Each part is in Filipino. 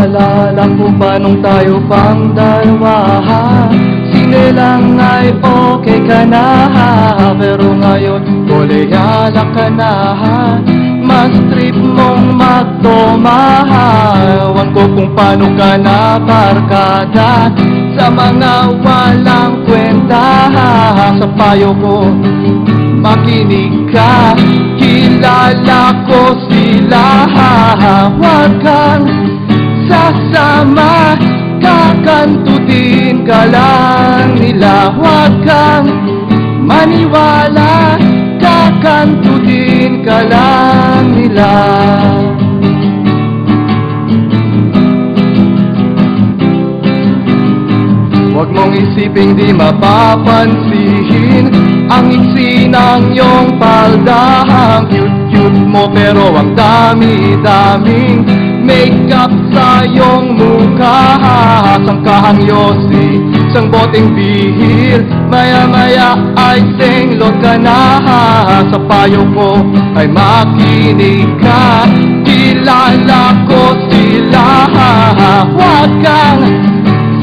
Naalala ko pa nung tayo pang dalawa Sinilang ay okay ka na Pero ngayon koleyala ka na Mas trip mong magtumahawan ko kung paano ka na barkada Sa mga walang kwenta Sa payo ko makinig ka. Kilala ko sila Huwag kang sasama Kakantutin ka lang nila. Huwag kang maniwala Kakantutin ka lang nila. Huwag mong isiping di mapapansin Ang iksi ng iyong palda. Ang cute-cute mo pero ang dami-daming Makeup sa iyong mukha Sangkahang yosi, sang boteng bihir Maya-maya ay singlot ka na Sa payo ko ay makinig ka Kilala ko sila Huwag kang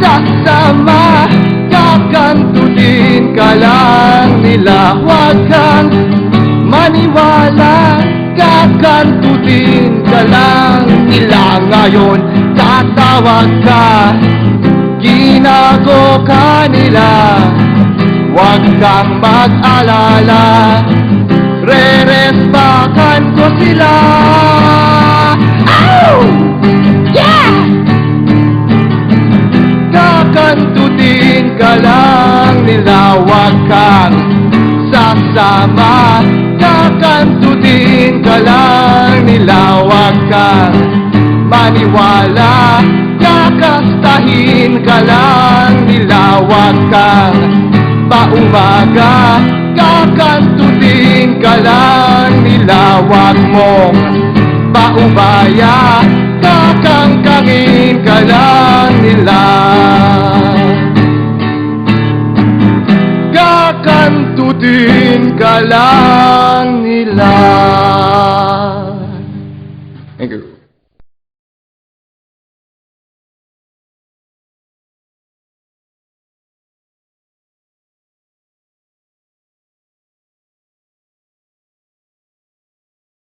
sasama Kakantutin ka lang nila Huwag kang maniwala Kakantutin ka lang nila Ngayon tatawag ka. Ginago ka nila. Huwag kang mag-alala. Re-respakan ko sila. Ow! Yeah! Kakantutin ka lang nila. Huwag kang sasama. Kakantutin ka lang nila maniwala Kakastahin ka lang nila Huwag kang paumaga Kakantutin ka lang nila Huwag mong paubaya Kakangkangin ka lang nila. Kakantutin ka lang nila